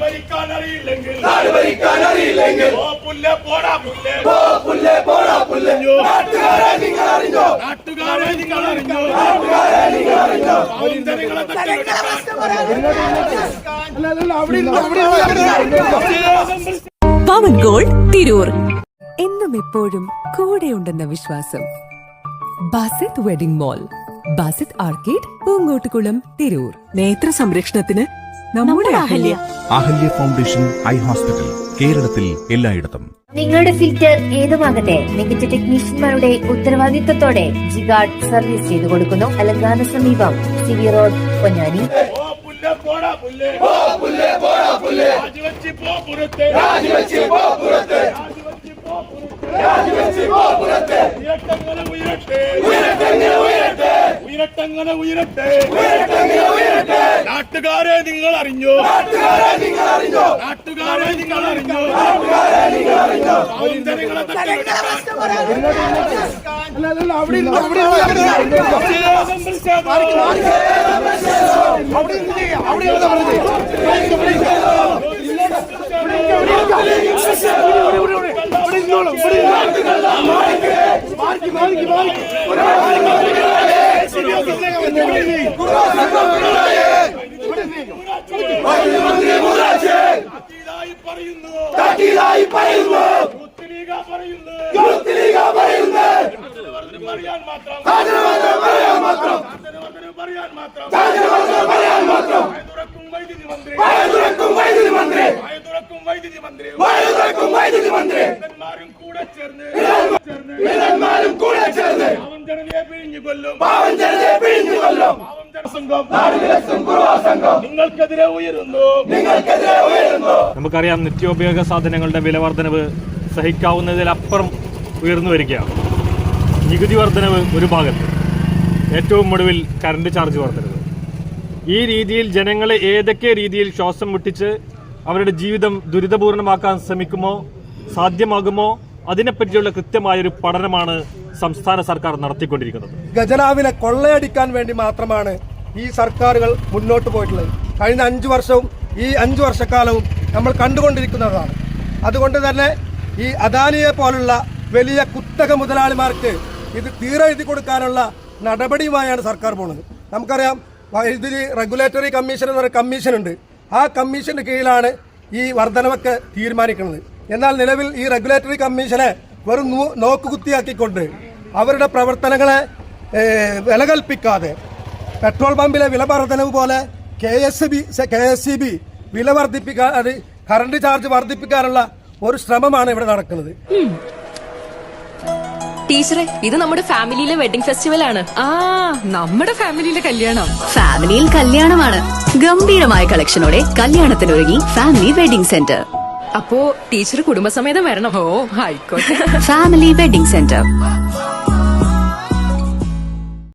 ഭരിക്കാൻ അറിയില്ലെങ്കിൽ നാട് ഭരിക്കാൻ അറിയില്ലെങ്കിൽ ഓ പുല്ല് പോടാ പുല്ല്. പോ പുല്ലേ പോടാ പുല്ലേ നാട്ടുകാരെ നിങ്ങൾ അറിഞ്ഞോ നാട്ടുകാരെ നിങ്ങൾ അറിഞ്ഞോ നാട്ടുകാരെ നിങ്ങൾ അറിഞ്ഞോ പാവം ജനങ്ങളെ പവൻ ഗോൾ തിരൂർ എന്നും എപ്പോഴും കൂടെയുണ്ടെന്ന വിശ്വാസം. Basith wedding mall Basith arcade Poongottukulam Tirur നേത്ര സംരക്ഷണത്തിന് നമ്മുടെ Ahalya. Ahalya. Foundation eye hospital കേരളത്തിൽ എല്ലായിടത്തും. നിങ്ങളുടെ ഫിൽറ്റർ ഏതുമാകട്ടെ മികച്ച ടെക്നീഷ്യന്മാരുടെ ഉത്തരവാദിത്തത്തോടെ ജിഗാർഡ് സർവീസ് ചെയ്തു കൊടുക്കുന്നു. അലങ്കാന സമീപം സി വി റോഡ് പൊന്നാനി. ഉയരട്ടെ ഉയരട്ടെ ഉയരട്ടെ ഉയരട്ടെ. നാട്ടുകാരെ നിങ്ങൾ അറിഞ്ഞോ? നാട്ടുകാരെ നിങ്ങൾ അറിഞ്ഞോ? നാട്ടുകാരെ നിങ്ങൾ അറിഞ്ഞോ? നാട്ടുകാരെ നിങ്ങൾ അറിഞ്ഞോ? അവിടെ പാവം ജനതയെ പിഴിഞ്ഞു കൊല്ലും. പാവം ജനതയെ പിഴിഞ്ഞു കൊല്ലും. പാവം ജനസംഘം. സംഘം നിങ്ങൾക്കെതിരെ ഉയരുന്നു. നിങ്ങൾക്കെതിരെ ഉയരുന്നു. നമുക്കറിയാം നിത്യോപയോഗ സാധനങ്ങളുടെ വില വർധനവ് സഹിക്കാവുന്നതിലപ്പുറം ഉയർന്നു വരികയാണ്. നികുതി വർധനവ് ഒരു ഭാഗത്ത്. ഏറ്റവും ഒടുവിൽ കറണ്ട് ചാർജ് വർധനവ്. ഈ രീതിയിൽ ജനങ്ങളെ ഏതൊക്കെ രീതിയിൽ ശ്വാസം മുട്ടിച്ച് അവരുടെ ജീവിതം ദുരിതപൂർണമാക്കാൻ ശ്രമിക്കുമോ സാധ്യമാകുമോ അതിനെപ്പറ്റിയുള്ള കൃത്യമായൊരു പഠനമാണ് സംസ്ഥാന സർക്കാർ നടത്തിക്കൊണ്ടിരിക്കുന്നത്. ഗജനാവിനെ കൊള്ളയടിക്കാൻ വേണ്ടി മാത്രമാണ് ഈ സർക്കാരുകൾ മുന്നോട്ട് പോയിട്ടുള്ളത്. കഴിഞ്ഞ അഞ്ച് വർഷവും ഈ അഞ്ച് വർഷക്കാലവും നമ്മൾ കണ്ടുകൊണ്ടിരിക്കുന്നതാണ്. അതുകൊണ്ട് തന്നെ ഈ അദാനിയെ പോലുള്ള വലിയ കുത്തക മുതലാളിമാർക്ക് ഇത് തീരെ എഴുതി കൊടുക്കാനുള്ള നടപടിയുമായാണ് സർക്കാർ പോകുന്നത് നമുക്കറിയാം വൈദ്യുതി റെഗുലേറ്ററി കമ്മീഷൻ എന്ന് പറയുന്ന കമ്മീഷനുണ്ട്. ആ കമ്മീഷന്റെ കീഴിലാണ് ഈ വർധനവൊക്കെ തീരുമാനിക്കുന്നത്. എന്നാൽ നിലവിൽ ഈ റെഗുലേറ്ററി കമ്മീഷനെ വെറും നോക്കുകുത്തിയാക്കിക്കൊണ്ട് അവരുടെ പ്രവർത്തനങ്ങളെ ഏ, വില കൽപ്പിക്കാതെ പെട്രോൾ പമ്പിലെ വില വർധനവ് പോലെ K S B K S C B വില വർദ്ധിപ്പിക്കാൻ അത് കറണ്ട് ചാർജ് വർദ്ധിപ്പിക്കാനുള്ള ഒരു ശ്രമമാണ് ഇവിടെ നടക്കുന്നത്. ടീച്ചറെ ഇത് നമ്മുടെ ഫാമിലിയിലെ വെഡിംഗ് ഫെസ്റ്റിവൽ ആണ്. ആ നമ്മുടെ ഫാമിലിയിലെ കല്യാണം. ഫാമിലിയിൽ കല്യാണമാണ്. ഗംഭീരമായ കളക്ഷനോടെ കല്യാണത്തിനൊരുങ്ങി ഫാമിലി വെഡിംഗ് സെന്റർ. അപ്പോ ടീച്ചർ കുടുംബസമേതം വരണം. ഓ ആയിക്കോട്ടെ. Family wedding centre.